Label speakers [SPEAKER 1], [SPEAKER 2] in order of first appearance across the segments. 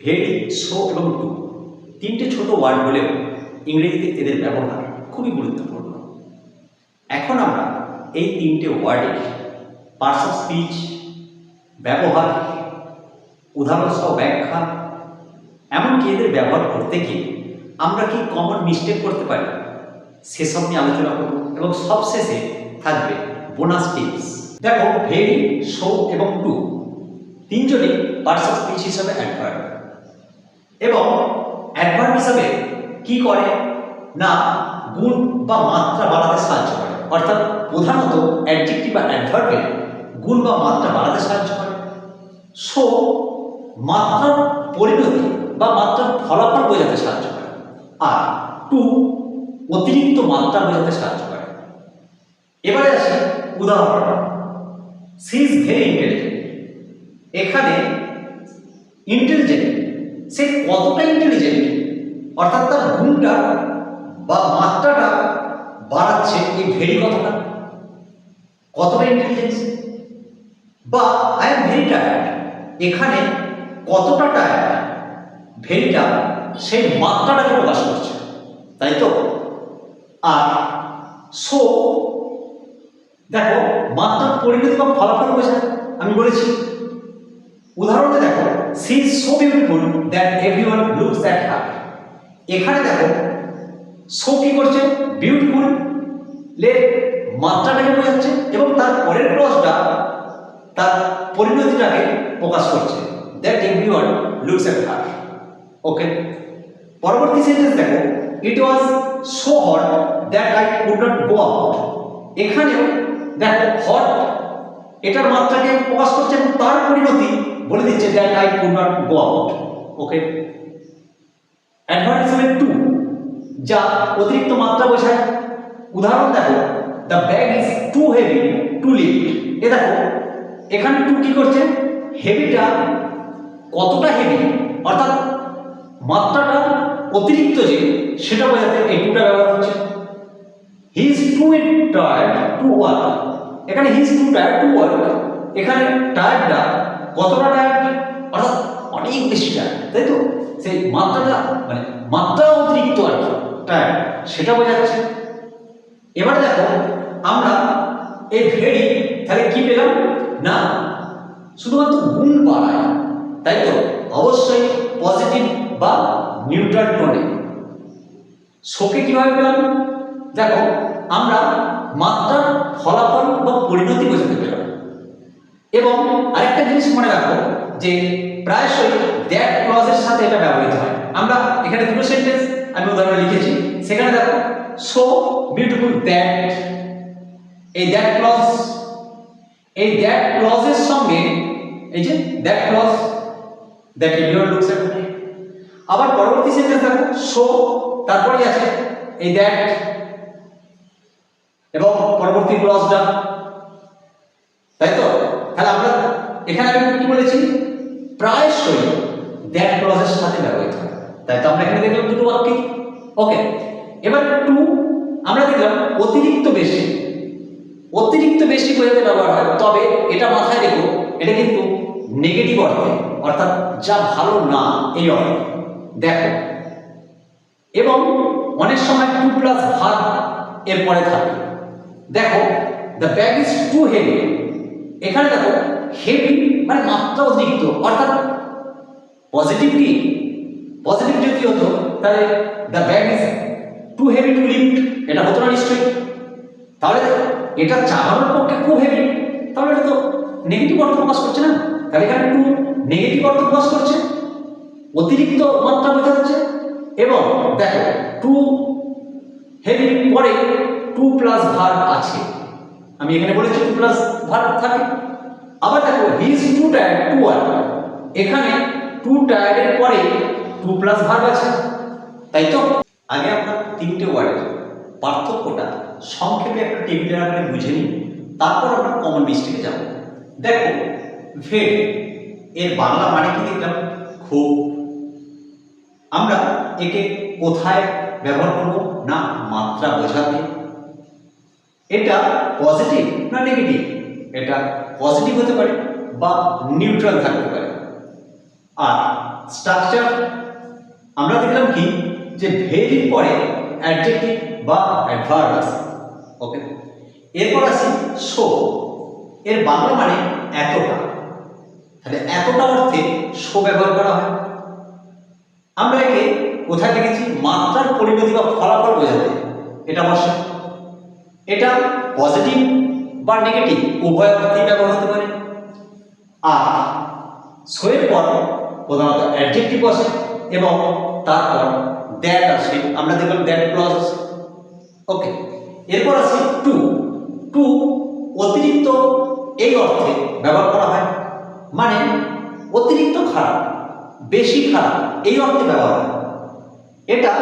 [SPEAKER 1] Very so এবং two তিনটে ছোট ওয়ার্ড হলেও ইংরেজিতে এদের ব্যবহার খুবই গুরুত্বপূর্ণ। এখন আমরা এই তিনটে ওয়ার্ডের পার্টস অফ স্পিচ ব্যবহার উদাহরণসহ ব্যাখ্যা, এমনকি এদের ব্যবহার করতে গিয়ে আমরা কি কমন মিস্টেক করতে পারি? সেসব নিয়ে আলোচনা করব এবং সবশেষে থাকবে বোনাস টিপস দেখো ভেরি শো এবং টু তিনজনই পার্টস অফ স্পিচ হিসাবে অ্যাডভার্ব এবং অ্যাডভার্ব হিসাবে কি করে? না, গুণ বা মাত্রা বাড়াতে সাহায্য করে। অর্থাৎ প্রধানত অ্যাডজেক্টিভ বা অ্যাডভার্বের গুণ বা মাত্রা বাড়াতে সাহায্য করে। শো মাত্রার পরিণতি বা মাত্রার ফলাফল বোঝাতে সাহায্য করে। আর টু অতিরিক্ত মাত্রা বোঝাতে সাহায্য করে। এবারে আসি উদাহরণ সি ইজ ভেরি ইন্টেলিজেন্ট এখানে ইন্টেলিজেন্ট সে কতটা ইন্টেলিজেন্ট অর্থাৎ তার গুণটা বা মাত্রাটা বাড়াচ্ছে এই ভেরি কথাটা। কতটা ইন্টেলিজেন্স বা আই এম ভেরি টায়ার্ড এখানে কতটা টায়ার্ড ভেরিটা সেই মাত্রাটাকে প্রকাশ করছে, তাই তো? আর সো দেখো, মাত্রার পরিণতি বা ফলাফল বোঝায় আমি বলেছি। উদাহরণে দেখো she is so beautiful that everyone looks at her এখানে দেখো সো কি করছে? বিউটিফুল লে মাত্রাটাকে বোঝাচ্ছে এবং তার পরের ক্লসটা তার পরিণতিটাকে প্রকাশ করছে। That everyone looks at her okay পরবর্তী সেন্টেন্স দেখো it was so hot that I could not go out এখানেও দেখো হট এটার মাত্রাকে প্রকাশ করছে এবং তার পরিণতি বলে দিচ্ছে that I could not go out okay হিসেবে টু যা অতিরিক্ত মাত্রা বোঝায়। উদাহরণ দেখো the bag is too heavy to lift এ দেখো, এখানে টু কি করছে? হেভিটা কতটা হেভি অর্থাৎ মাত্রাটা অতিরিক্ত যে, সেটা বোঝাতে এই টুটা ব্যবহার হচ্ছে। He is too tired to work এখানে he is too tired to work এখানে টায়ার্ডটা কতটা টায়ার্ড অর্থাৎ অনেক বেশি টায়ার্ড তাই তো? সেই মাত্রাটা মানে মাত্রা অতিরিক্ত আর কি টায়ার্ড সেটা বোঝাচ্ছে। এবার দেখো, আমরা এই ভেরি, তাহলে কি পেলাম? না, শুধুমাত্র গুণ বাড়ায়, তাই তো? অবশ্যই পজিটিভ বা নিউট্রাল টোনে শোকে কীভাবে পেলাম? দেখো, আমরা মাত্রার ফলাফল বা পরিণতি বোঝাতে পেলাম। এবং জিনিস মনে রাখো যে প্রায়শই দ্যাট ক্লজের সাথে এটা ব্যবহৃত হয়। আমরা এখানে দুটো সেন্টেন্স আমি উদাহরণ লিখেছি। সেখানে দেখো সো বিউটিফুল দ্যাট এই দ্যাট ক্লজ এই দ্যাট ক্লজের সঙ্গে, এই যে that clause that everyone looks at আবার পরবর্তী সেন্টেন্স দেখো সো তারপরেই আছে এই দ্যাট এবং পরবর্তী ক্লজটা তাই তো তাহলে আমরা এখানে আমি কি বলেছি? প্রায়শই দ্যাট ক্লজের সাথে ব্যবহৃত হয়। তাই তো আমরা এখানে দেখলাম দুটো বাক্যে। ওকে এবার টু আমরা দেখলাম অতিরিক্ত বেশি। অতিরিক্ত বেশি বোঝাতে ব্যবহার হয়, তবে এটা মাথায় রেখো, এটা কিন্তু নেগেটিভ অর্থে, অর্থাৎ যা ভালো না, এই অর্থে। দেখো, এবং অনেক সময় টু প্লাস ভার এর পরে থাকে। দেখো the bag is too heavy এখানে দেখো হেভি মানে মাত্রা অতিরিক্ত। অর্থাৎ পজিটিভ কি? পজিটিভ যদি হতো, তাহলে the bag is too heavy to lift এটা হতো না নিশ্চয়ই। তাহলে এটা চালানোর পক্ষে খুব হেভি তাহলে এটা তো নেগেটিভ অর্থ প্রকাশ করছে না। তাহলে এখানে টু নেগেটিভ অর্থ প্রকাশ করছে। অতিরিক্ত মাত্রা বোঝাচ্ছে এবং দেখো টু হেভি পরে টু প্লাস ভার আছে। আমি এখানে বলেছি টু প্লাস ভার থাকে। আবার দেখো he's too tired to work এখানে টু টায়ার্ডের পরে টু প্লাস ভার আছে। তাই তো? আগে আমরা তিনটে ওয়ার্ডের পার্থক্যটা সংক্ষেপে একটা টেবিলের আকারে বুঝে নিই, তারপর আমরা কমন মিস্টেকে যাব। দেখো ভেড এর বাংলা মানে কি দেখলাম? খুব। আমরা একে কোথায় ব্যবহার করব? না, মাত্রা বোঝাতে। এটা পজিটিভ না নেগেটিভ এটা পজিটিভ হতে পারে বা নিউট্রাল থাকতে পারে। আর স্ট্রাকচার আমরা দেখলাম কি? যে ভেরি পরে অ্যাডজেক্টিভ বা অ্যাডভার্ব ওকে এরপর আসি শো এর বাংলা মানে এতটা। তাহলে এতটা অর্থে শো ব্যবহার করা হয়। আমরা একে কোথায় দেখেছি? মাত্রার পরিণতি বা ফলাফল বোঝাতে। এটা বসে এটা পজিটিভ বা নেগেটিভ উভয় অর্থেই ব্যবহার হতে পারে। আর শোয়ের পর প্রধানত অ্যাডজেক্টিভ বসে এবং তারপর দ্যাট আসে, আমরা দেখলাম দ্যাট আসে। ওকে এরপর আসে টু টু অতিরিক্ত এই অর্থে ব্যবহার করা হয়। মানে অতিরিক্ত খারাপ, বেশি খারাপ, এই অর্থে ব্যবহার হয়। এটা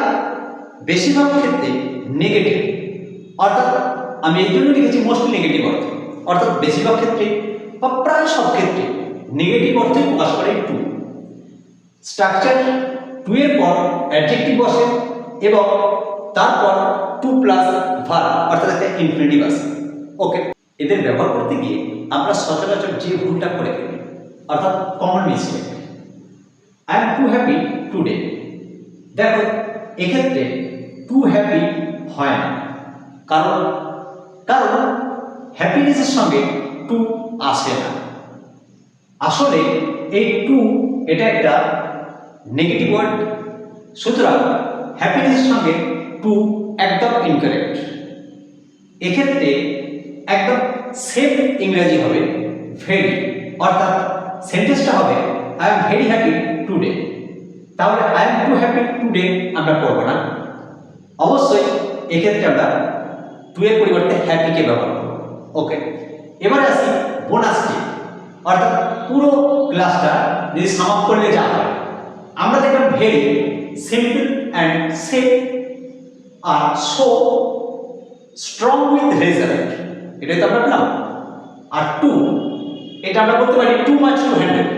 [SPEAKER 1] বেশিরভাগ ক্ষেত্রে নেগেটিভ অর্থাৎ আমি এই জন্য লিখেছি মোস্টলি নেগেটিভ অর্থ। অর্থাৎ বেশিরভাগ ক্ষেত্রে বা প্রায় সব ক্ষেত্রে নেগেটিভ অর্থে প্রকাশ করে টু স্ট্রাকচার টু এর পর অ্যাডজেক্টিভ বসে এবং তারপর টু প্লাস ভার অর্থাৎ একটা ইনফিনিটিভ আসে ওকে এদের ব্যবহার করতে গিয়ে আমরা সচরাচর যে ভুলটা করে অর্থাৎ common mistake I am too happy today দেখো, এক্ষেত্রে টু হ্যাপি হয় না। কারণ কারণ হ্যাপিনেসের সঙ্গে টু আসে না। আসলে এই টু এটা একটা নেগেটিভ ওয়ার্ড সুতরাং হ্যাপিনেসের সঙ্গে টু একদম ইনকারেক্ট এক্ষেত্রে একদম সেম ইংরেজি হবে ভেরি অর্থাৎ সেন্টেন্সটা হবে I am very happy today তাহলে I am too happy today আমরা করব না। অবশ্যই এক্ষেত্রে আমরা টু এর পরিবর্তে হ্যাপিকে ব্যবহার করব। ওকে এবারে আসি বোনাস টিপ অর্থাৎ পুরো ক্লাসটা যদি সামাপ করলে যা হয়। আমরা দেখলাম ভেরি সিম্পল অ্যান্ড সেফ আর সো স্ট্রং উইথ রেজাল্ট এটাই তো আমরা পেলাম। আর টু এটা আমরা বলতে পারি টু মাচ টু হ্যান্ডেল